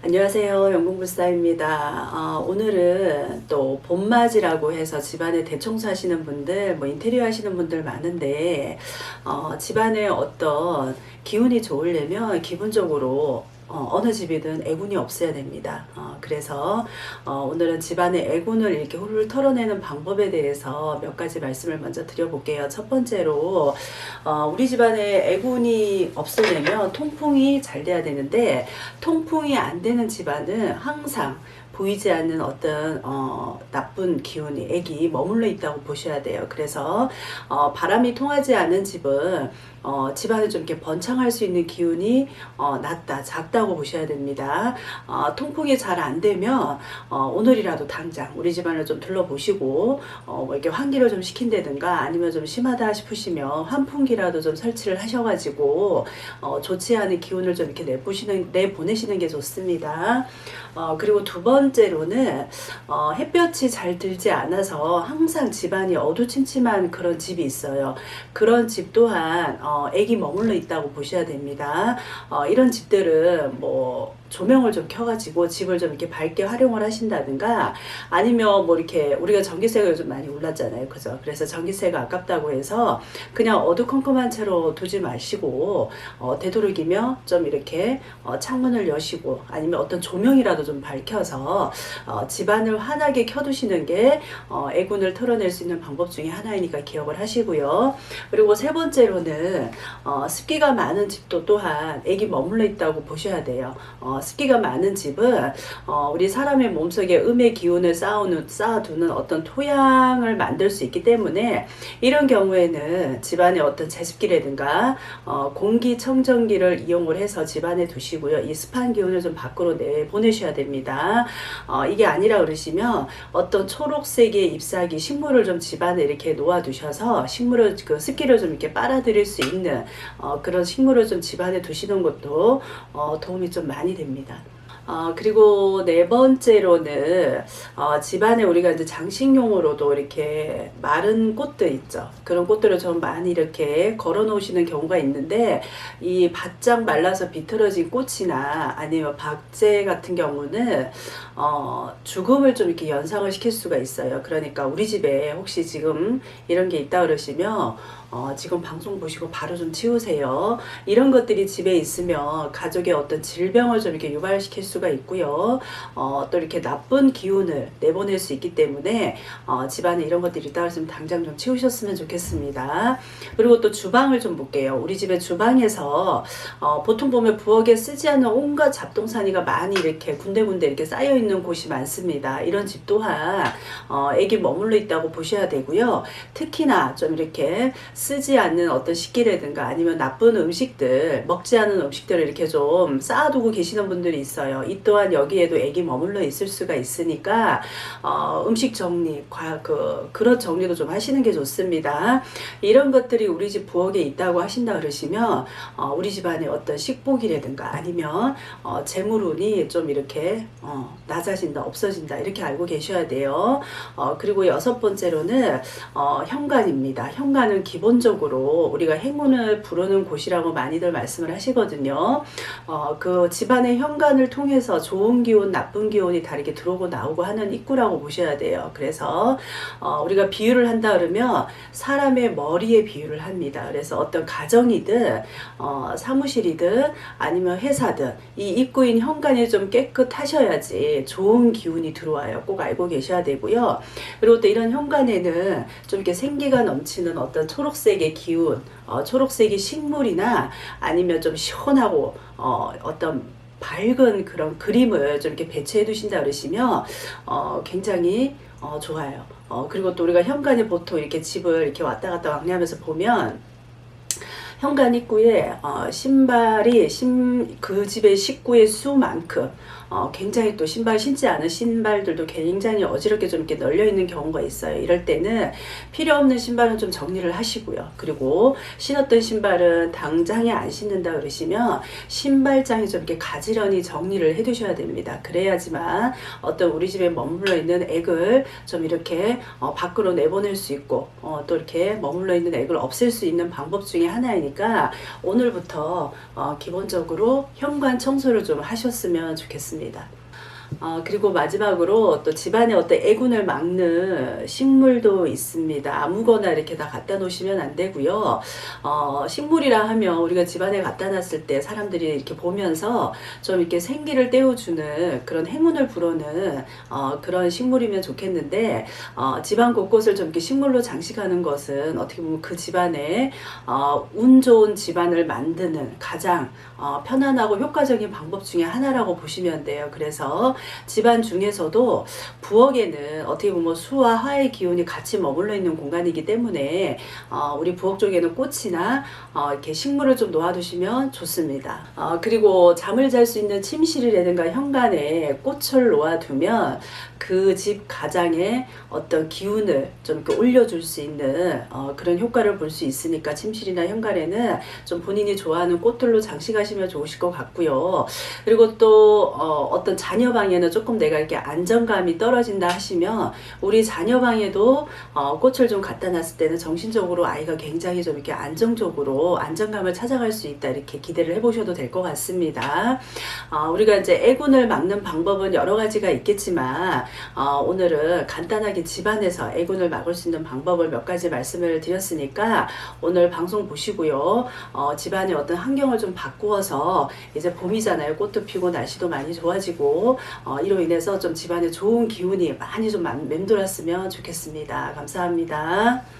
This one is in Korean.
안녕하세요. 영국불사입니다. 어, 오늘은 또 봄맞이라고 해서 집안에 대청소 하시는 분들, 뭐 인테리어 하시는 분들 많은데, 어, 집안에 어떤 기운이 좋으려면 기본적으로 어, 느 집이든 애군이 없어야 됩니다. 어, 그래서 어, 오늘은 집안의 애군을 이렇게 훌훌 털어내는 방법에 대해서 몇 가지 말씀을 먼저 드려볼게요. 첫 번째로 어, 우리 집안에 애군이 없으려면 통풍이 잘 돼야 되는데 통풍이 안 되는 집안은 항상 보이지 않는 어떤 어, 나쁜 기운이 애기 머물러 있다고 보셔야 돼요. 그래서 어, 바람이 통하지 않은 집은 어, 집안에 좀 이렇게 번창할 수 있는 기운이 어, 낮다, 작다고 보셔야 됩니다. 어, 통풍이 잘 안 되면 어, 오늘이라도 당장 우리 집안을 좀 둘러보시고 어, 뭐 이렇게 환기를 좀 시킨다든가 아니면 좀 심하다 싶으시면 환풍기라도 좀 설치를 하셔가지고 어, 좋지 않은 기운을 좀 이렇게 내보시는 내보내시는 게 좋습니다. 어, 그리고 두 번째로는 어, 햇볕이 잘 들지 않아서 항상 집안이 어두침침한 그런 집이 있어요. 그런 집 또한 어, 애기 머물러 있다고 보셔야 됩니다. 어, 이런 집들은 뭐 조명을 좀 켜가지고 집을 좀 이렇게 밝게 활용을 하신다든가 아니면 뭐 이렇게 우리가 전기세가 요즘 많이 올랐잖아요. 그죠? 그래서 전기세가 아깝다고 해서 그냥 어두컴컴한 채로 두지 마시고 어, 되도록이면 좀 이렇게 어, 창문을 여시고 아니면 어떤 조명이라도 좀 밝혀서 어, 집안을 환하게 켜두시는 게 어, 애군을 털어낼 수 있는 방법 중에 하나이니까 기억을 하시고요. 그리고 세 번째로는 어, 습기가 많은 집도 또한 애기 머물러 있다고 보셔야 돼요. 어, 습기가 많은 집은 어, 우리 사람의 몸속에 음의 기운을 쌓아두는, 쌓아두는 어떤 토양을 만들 수 있기 때문에 이런 경우에는 집안에 어떤 제습기라든가 어, 공기청정기를 이용을 해서 집안에 두시고요. 이 습한 기운을 좀 밖으로 내보내셔야 됩니다. 어, 이게 아니라 그러시면 어떤 초록색의 잎사귀 식물을 좀 집안에 이렇게 놓아 두셔서 식물을 그 습기를 좀 이렇게 빨아들일 수 있는 어, 그런 식물을 좀 집안에 두시는 것도 어, 도움이 좀 많이 됩니다. 어, 그리고 네 번째로는 어, 집안에 우리가 이제 장식용으로도 이렇게 마른 꽃들 있죠. 그런 꽃들을 좀 많이 이렇게 걸어 놓으시는 경우가 있는데 이 바짝 말라서 비틀어진 꽃이나 아니면 박재 같은 경우는 어, 죽음을 좀 이렇게 연상을 시킬 수가 있어요. 그러니까 우리 집에 혹시 지금 이런 게 있다 그러시면 어, 지금 방송 보시고 바로 좀 치우세요. 이런 것들이 집에 있으면 가족의 어떤 질병을 좀 이렇게 유발시킬 수가 있고요. 어, 또 이렇게 나쁜 기운을 내보낼 수 있기 때문에 어, 집안에 이런 것들이 있다 그러시면 당장 좀 치우셨으면 좋겠습니다. 그리고 또 주방을 좀 볼게요. 우리 집의 주방에서 어, 보통 보면 부엌에 쓰지 않는 온갖 잡동사니가 많이 이렇게 군데군데 이렇게 쌓여 있는 곳이 많습니다. 이런 집 또한 어, 애기 머물러 있다고 보셔야 되고요. 특히나 좀 이렇게 쓰지 않는 어떤 식기라든가 아니면 나쁜 음식들, 먹지 않은 음식들을 이렇게 좀 쌓아두고 계시는 분들이 있어요. 이 또한 여기에도 애기 머물러 있을 수가 있으니까 어, 음식 정리, 과, 그 그릇 정리도 좀 하시는 게 좋습니다. 이런 것들이 우리 집 부엌에 있다고 하신다 그러시면 어, 우리 집안에 어떤 식복이라든가 아니면 어, 재물운이 좀 이렇게 어, 낮아진다, 없어진다 이렇게 알고 계셔야 돼요. 어, 그리고 여섯 번째로는 어, 현관입니다. 현관은 기본 적으로 우리가 행운을 부르는 곳이라고 많이들 말씀을 하시거든요. 어, 그 집안의 현관을 통해서 좋은 기운, 나쁜 기운이 다르게 들어오고 나오고 하는 입구라고 보셔야 돼요. 그래서 어, 우리가 비유를 한다 그러면 사람의 머리에 비유를 합니다. 그래서 어떤 가정이든 어, 사무실이든 아니면 회사든 이 입구인 현관이 좀 깨끗하셔야지 좋은 기운이 들어와요. 꼭 알고 계셔야 되고요. 그리고 또 이런 현관에는 좀 이렇게 생기가 넘치는 어떤 초록 색의 기운, 어, 초록색의 식물이나 아니면 좀 시원하고 어, 어떤 밝은 그런 그림을 좀 이렇게 배치해 두신다 그러시면 어, 굉장히 어, 좋아요. 어, 그리고 또 우리가 현관에 보통 이렇게 집을 이렇게 왔다 갔다 왕래하면서 보면 현관 입구에 어, 신발이 신, 그 집의 식구의 수만큼 어, 굉장히 또 신발 신지 않은 신발들도 굉장히 어지럽게 좀 이렇게 널려 있는 경우가 있어요. 이럴 때는 필요 없는 신발은 좀 정리를 하시고요. 그리고 신었던 신발은 당장에 안 신는다 그러시면 신발장에 좀 이렇게 가지런히 정리를 해 두셔야 됩니다. 그래야지만 어떤 우리 집에 머물러 있는 액을 좀 이렇게 어, 밖으로 내보낼 수 있고 어, 또 이렇게 머물러 있는 액을 없앨 수 있는 방법 중에 하나이니 까 오늘부터 어, 기본적으로 현관 청소를 좀 하셨으면 좋겠습니다. 어, 그리고 마지막으로 또 집안에 어떤 애군을 막는 식물도 있습니다. 아무거나 이렇게 다 갖다 놓으시면 안 되고요. 어, 식물이라 하면 우리가 집안에 갖다 놨을 때 사람들이 이렇게 보면서 좀 이렇게 생기를 떼어주는 그런 행운을 불어는 어, 그런 식물이면 좋겠는데 어, 집안 곳곳을 좀 이렇게 식물로 장식하는 것은 어떻게 보면 그 집안에 어, 운 좋은 집안을 만드는 가장 어, 편안하고 효과적인 방법 중에 하나라고 보시면 돼요. 그래서 집안 중에서도 부엌에는 어떻게 보면 수와 화의 기운이 같이 머물러 있는 공간이기 때문에 어, 우리 부엌 쪽에는 꽃이나 어, 이렇게 식물을 좀 놓아두시면 좋습니다. 어, 그리고 잠을 잘 수 있는 침실이라든가 현관에 꽃을 놓아두면 그 집 가장의 어떤 기운을 좀 이렇게 올려줄 수 있는 어, 그런 효과를 볼 수 있으니까 침실이나 현관에는 좀 본인이 좋아하는 꽃들로 장식하시면 좋으실 것 같고요. 그리고 또 어, 어떤 자녀 방 에는 조금 내가 이렇게 안정감이 떨어진다 하시면 우리 자녀 방에도 어, 꽃을 좀 갖다 놨을 때는 정신적으로 아이가 굉장히 좀 이렇게 안정적으로 안정감을 찾아갈 수 있다 이렇게 기대를 해보셔도 될 것 같습니다. 어, 우리가 이제 애군을 막는 방법은 여러 가지가 있겠지만 어, 오늘은 간단하게 집안에서 애군을 막을 수 있는 방법을 몇 가지 말씀을 드렸으니까 오늘 방송 보시고요. 어, 집안의 어떤 환경을 좀 바꾸어서 이제 봄이잖아요. 꽃도 피고 날씨도 많이 좋아지고 어, 이로 인해서 좀 집안에 좋은 기운이 많이 좀 맴- 맴돌았으면 좋겠습니다. 감사합니다.